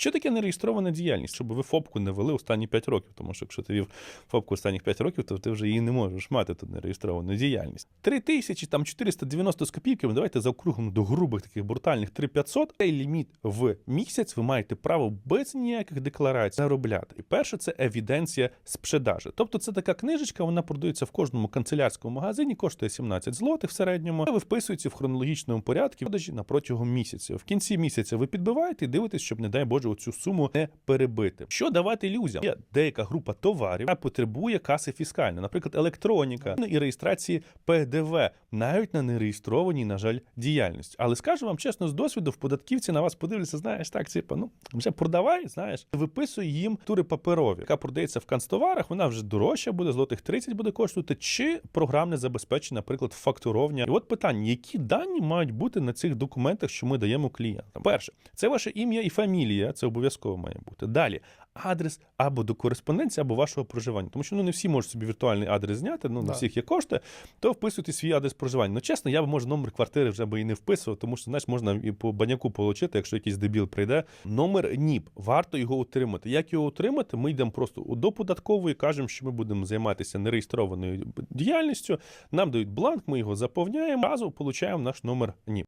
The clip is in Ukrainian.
Що таке нереєстрована діяльність? Щоб ви ФОПку не вели останні 5 років, тому що якщо ти вів ФОПку останніх 5 років, то ти вже її не можеш мати тут нереєстровану діяльність. 3 тисячі, там 490 з копійками, давайте заокруглимо до грубих таких брутальних 3500. Цей ліміт в місяць ви маєте право без ніяких декларацій заробляти. І перше це евіденція з продажі. Тобто це така книжечка, вона продається в кожному канцелярському магазині, коштує 17 злотих в середньому. Ви вписуєте в хронологічному порядку продажі на протягом місяця. В кінці місяця ви підбиваєте і дивитесь, щоб, не дай Боже, оцю суму не перебити. Що давати людям? Є деяка група товарів, яка потребує каси фіскальної, наприклад, електроніка ну, і реєстрації ПДВ, навіть на нереєстрованій, на жаль, діяльності. Але скажу вам чесно, з досвіду в податківці на вас подивляться, знаєш, так, типа, ну вже продавай, знаєш, виписуй їм тури паперові, яка продається в канцтоварах, вона вже дорожча буде, злотих 30 буде коштувати, чи програмне забезпечення, наприклад, фактуровня. І от питання, які дані мають бути на цих документах, що ми даємо клієнтам? Перше, це ваше ім'я і фамілія, це обов'язково має бути. Далі адрес або до кореспонденції, або вашого проживання. Тому що ну не всі можуть собі віртуальний адрес зняти, ну не Да. всіх є кошти, то вписуйте свій адрес проживання. Ну чесно, я б може номер квартири вже би і не вписував, тому що знаєш, можна і по баняку получити, якщо якийсь дебіл прийде. Номер НІП, варто його отримати. Як його отримати? Ми йдемо просто до податкової, кажемо, що ми будемо займатися нереєстрованою діяльністю. Нам дають бланк, ми його заповняємо, разу получаємо наш номер НІП.